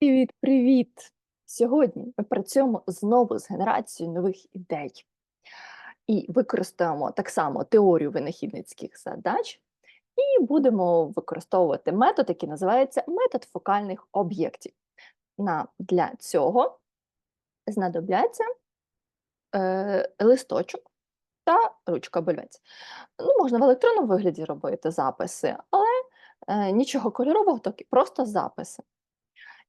Привіт, привіт! Сьогодні ми працюємо знову з генерацією нових ідей і використаємо так само теорію винахідницьких задач, і будемо використовувати метод, який називається метод фокальних об'єктів. Для цього знадобляться е, листочок та ручка бельвець. Ну, можна в електронному вигляді робити записи, але е, нічого кольорового, так просто записи.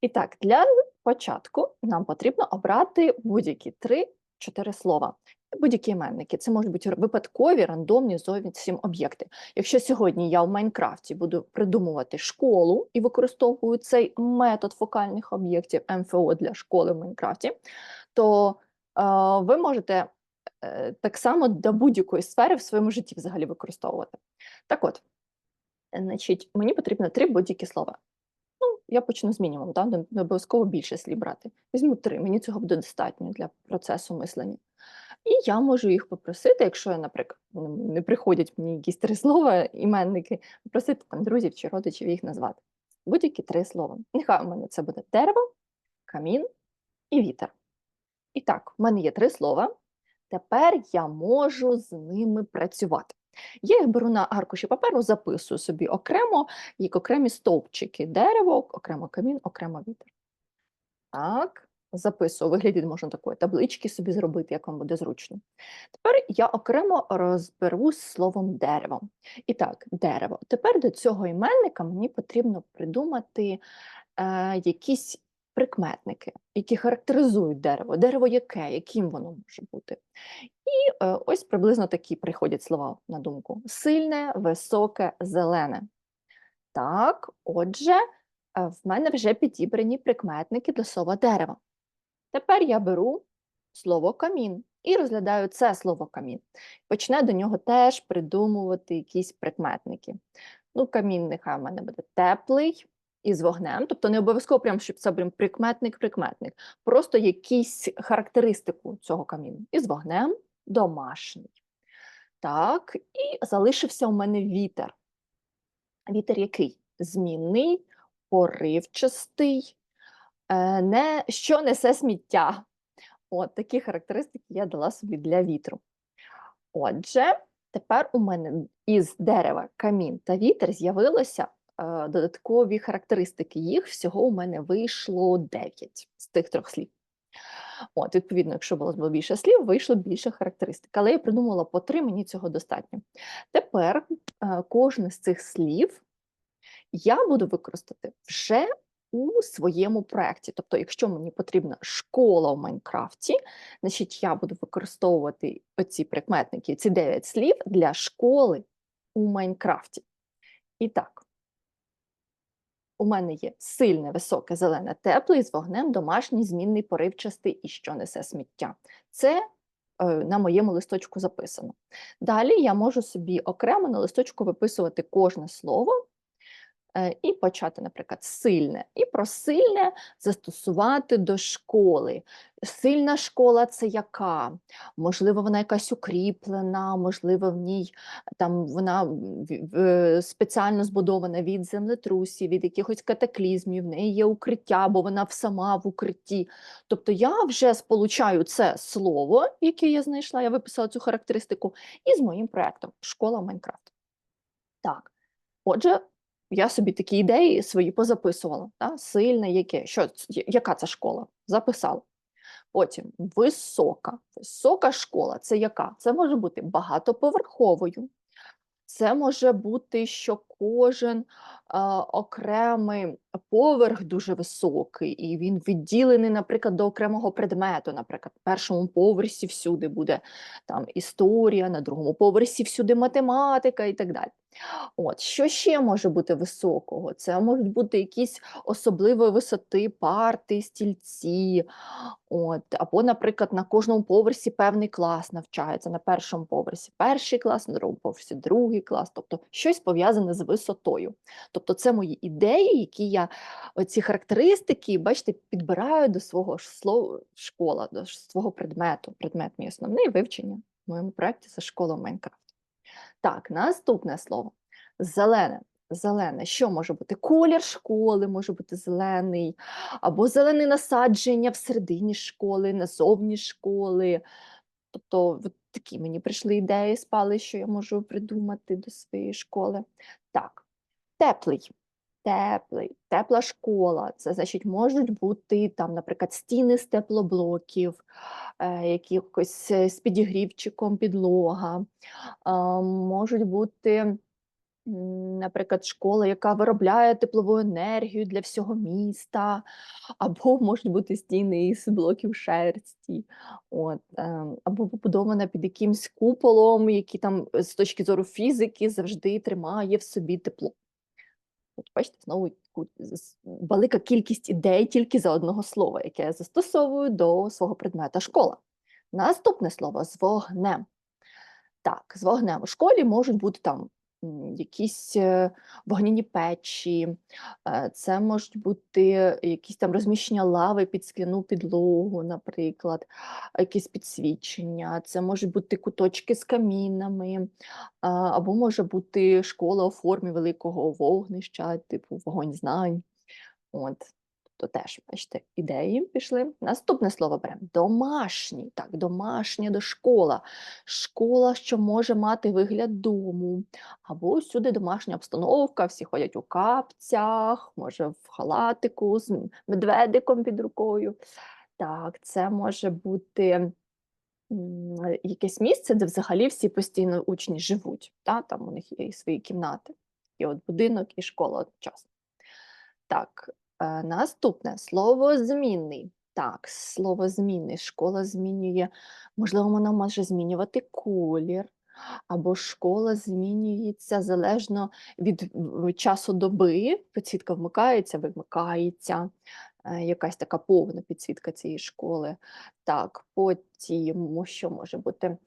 І так, для початку нам потрібно обрати будь-які 3-4 слова. Будь-які іменники. Це можуть бути випадкові, рандомні зовсім об'єкти. Якщо сьогодні я в Майнкрафті буду придумувати школу і використовую цей метод фокальних об'єктів МФО для школи в Майнкрафті, то е, ви можете е, так само до будь-якої сфери в своєму житті взагалі використовувати. Так от, значить, мені потрібно три будь-які слова. Ну, я почну з мінімуму, да? не, не обов'язково більше слів брати. Візьму три, мені цього буде достатньо для процесу мислення. І я можу їх попросити, якщо, наприклад, ну, не приходять мені якісь три слова, іменники, попросити там друзів чи родичів їх назвати. Будь-які три слова. Нехай у мене це буде дерево, камін і вітер. І так, в мене є три слова. Тепер я можу з ними працювати. Я їх беру на аркуші паперу, записую собі окремо, як окремі стовпчики, дерево, окремо камін, окремо вітер. Так, записую. Вигляді можна такої таблички собі зробити, як вам буде зручно. Тепер я окремо розберу з словом дерево. І так, дерево. Тепер до цього іменника мені потрібно придумати е, якісь прикметники, які характеризують дерево. Дерево яке, яким воно може бути. І е, ось приблизно такі приходять слова на думку: сильне, високе, зелене. Так, отже, е, в мене вже підібрані прикметники до слова дерева. Тепер я беру слово камін і розглядаю це слово камін. Почне до нього теж придумувати якісь прикметники. Ну, камін нехай в мене буде теплий, із вогнем, тобто не обов'язково прям, щоб це прям прикметник-прикметник, просто якісь характеристику цього каміну. Із вогнем домашній. Так, і залишився у мене вітер. Вітер який? Змінний, поривчастий, е, не, що несе сміття. От такі характеристики я дала собі для вітру. Отже, тепер у мене із дерева камін та вітер з'явилося додаткові характеристики. Їх всього у мене вийшло 9 з тих трьох слів. От, Відповідно, якщо було більше слів, вийшло більше характеристик. Але я придумала по три, мені цього достатньо. Тепер е, кожне з цих слів я буду використати вже у своєму проєкті. Тобто, якщо мені потрібна школа в Майнкрафті, значить я буду використовувати оці прикметники, ці 9 слів для школи у Майнкрафті. І так, у мене є сильне, високе, зелене, тепле з вогнем домашній, змінний, поривчастий і що несе сміття. Це е, на моєму листочку записано. Далі я можу собі окремо на листочку виписувати кожне слово і почати, наприклад, сильне, і про сильне застосувати до школи. Сильна школа це яка? Можливо, вона якась укріплена, можливо, в ній там вона спеціально збудована від землетрусів, від якихось катаклізмів, в неї є укриття, бо вона сама в укритті. Тобто я вже сполучаю це слово, яке я знайшла, я виписала цю характеристику, із моїм проєктом Школа Майнкрафт. Так, отже, я собі такі ідеї свої позаписувала. Да? Сильне, яке, що, яка це школа? Записала. Потім висока. Висока школа це яка? Це може бути багатоповерховою. Це може бути, що кожен е, окремий поверх дуже високий, і він відділений, наприклад, до окремого предмету. Наприклад, на першому поверсі всюди буде там історія, на другому поверсі всюди математика і так далі. От, Що ще може бути високого? Це можуть бути якісь особливої висоти парти, стільці. От, Або, наприклад, на кожному поверсі певний клас навчається. На першому поверсі перший клас, на другому поверсі другий клас, тобто щось пов'язане з висотою. Тобто це мої ідеї, які я оці характеристики, бачите, підбираю до свого слова школа, до свого предмету. Предмет мій основний вивчення в моєму проєкті це школа Майнкрафт. Так, наступне слово. Зелене. Зелене. Що може бути? Колір школи може бути зелений, або зелене насадження всередині школи, назовні школи. Тобто, от такі мені прийшли ідеї, спали, що я можу придумати до своєї школи. Так, теплий. Теплий, тепла школа. Це значить, можуть бути там, наприклад, стіни з теплоблоків, е, якихось е, з підігрівчиком підлога. е, можуть бути, наприклад, школа, яка виробляє теплову енергію для всього міста, або можуть бути стіни із блоків шерсті, от, е, або побудована під якимсь куполом, який там е, з точки зору фізики завжди тримає в собі тепло. От бачите, знову велика кількість ідей тільки за одного слова, яке я застосовую до свого предмета школа. Наступне слово з вогнем. Так, з вогнем. У школі можуть бути там якісь е, вогняні печі, е, це можуть бути якісь там розміщення лави під скляну підлогу, наприклад, якісь підсвічення, це можуть бути куточки з камінами, або може бути школа у формі великого вогнища, типу вогонь знань. От. То теж, бачите, ідеї пішли. Наступне слово беремо домашній. Так, домашня до школа. Школа, що може мати вигляд дому. Або всюди домашня обстановка, всі ходять у капцях, може в халатику з медведиком під рукою. Так, це може бути якесь місце, де взагалі всі постійно учні живуть. Та? Там у них є і свої кімнати, і от будинок, і школа одночасно. Так, наступне слово змінний. Так, слово змінний. Школа змінює, можливо, вона може змінювати колір, або школа змінюється залежно від часу доби. Підсвітка вмикається, вимикається, е, якась така повна підсвітка цієї школи. Так, потім що може бути?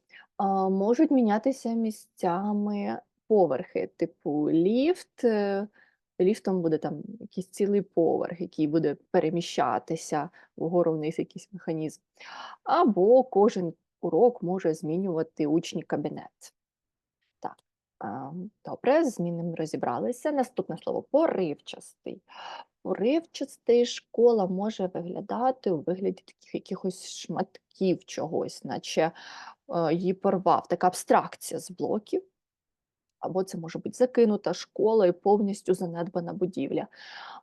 Можуть мінятися місцями поверхи, типу ліфт. Ліфтом буде там якийсь цілий поверх, який буде переміщатися вгору вниз якийсь механізм. Або кожен урок може змінювати учні кабінет. Так, добре, з змінним розібралися. Наступне слово поривчастий. Поривчастий школа може виглядати у вигляді таких якихось шматків чогось, наче е, її порвав. Така абстракція з блоків. Або це може бути закинута школа і повністю занедбана будівля.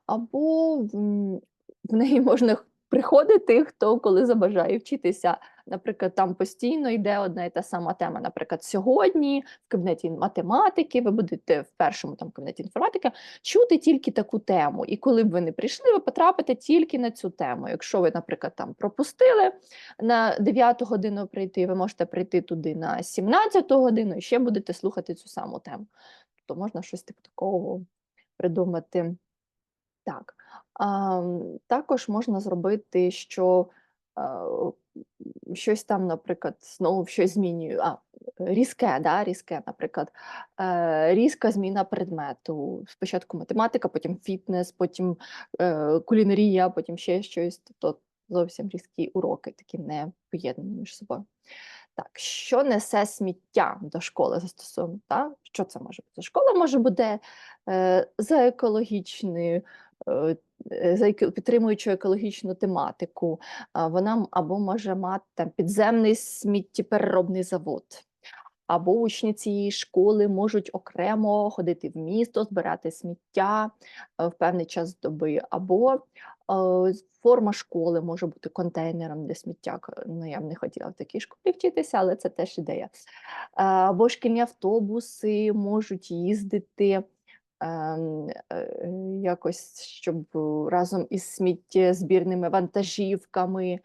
Або в, неї можна приходити, хто коли забажає вчитися. Наприклад, там постійно йде одна і та сама тема. Наприклад, сьогодні в кабінеті математики, ви будете в першому там кабінеті інформатики чути тільки таку тему. І коли б ви не прийшли, ви потрапите тільки на цю тему. Якщо ви, наприклад, там пропустили на 9 годину прийти, ви можете прийти туди на 17 годину і ще будете слухати цю саму тему. Тобто можна щось типу такого придумати. Так. А, також можна зробити, що щось там, наприклад, знову щось змінює. А, різке, да, різке, наприклад, е, різка зміна предмету. Спочатку математика, потім фітнес, потім е, кулінарія, потім ще щось. Тобто зовсім різкі уроки, такі не поєднані між собою. Так, що несе сміття до школи застосовано? Так? Що це може бути? Школа може бути е, за екологічною, е, е, за еко- підтримуючи екологічну тематику. Вона або може мати там підземний сміттєпереробний завод. Або учні цієї школи можуть окремо ходити в місто, збирати сміття е, в певний час доби, або е, форма школи може бути контейнером для сміття. Ну, я б не хотіла в такій школі вчитися, але це теж ідея. Е, Або шкільні автобуси можуть їздити е, якось, щоб е, разом із сміттєзбірними вантажівками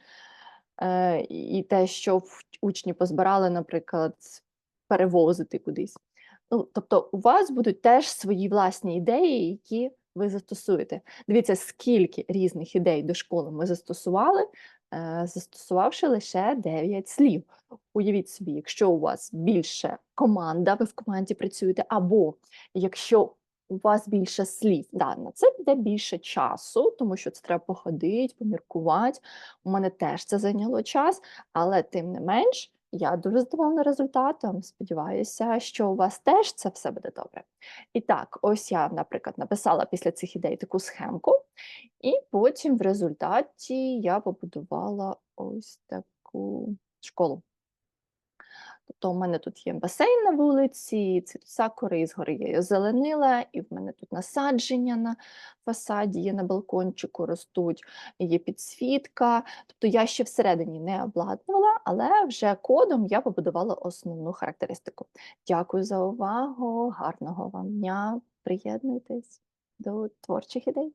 е, і те, що учні позбирали, наприклад, перевозити кудись. Ну, тобто, у вас будуть теж свої власні ідеї, які ви застосуєте. Дивіться, скільки різних ідей до школи ми застосували, е, застосувавши лише 9 слів. Уявіть собі, якщо у вас більше команда, ви в команді працюєте, або якщо у вас більше слів, да, на це піде більше часу, тому що це треба походити, поміркувати. У мене теж це зайняло час, але тим не менш, Я дуже задоволена результатом. Сподіваюся, що у вас теж це все буде добре. І так, ось я, наприклад, написала після цих ідей таку схемку, і потім в результаті я побудувала ось таку школу. Тобто, у мене тут є басейн на вулиці, сакури, і згори я її озеленила, і в мене тут насадження на фасаді, є на балкончику ростуть, є підсвітка. Тобто я ще всередині не обладнувала, але вже кодом я побудувала основну характеристику. Дякую за увагу, гарного вам дня. Приєднуйтесь до творчих ідей.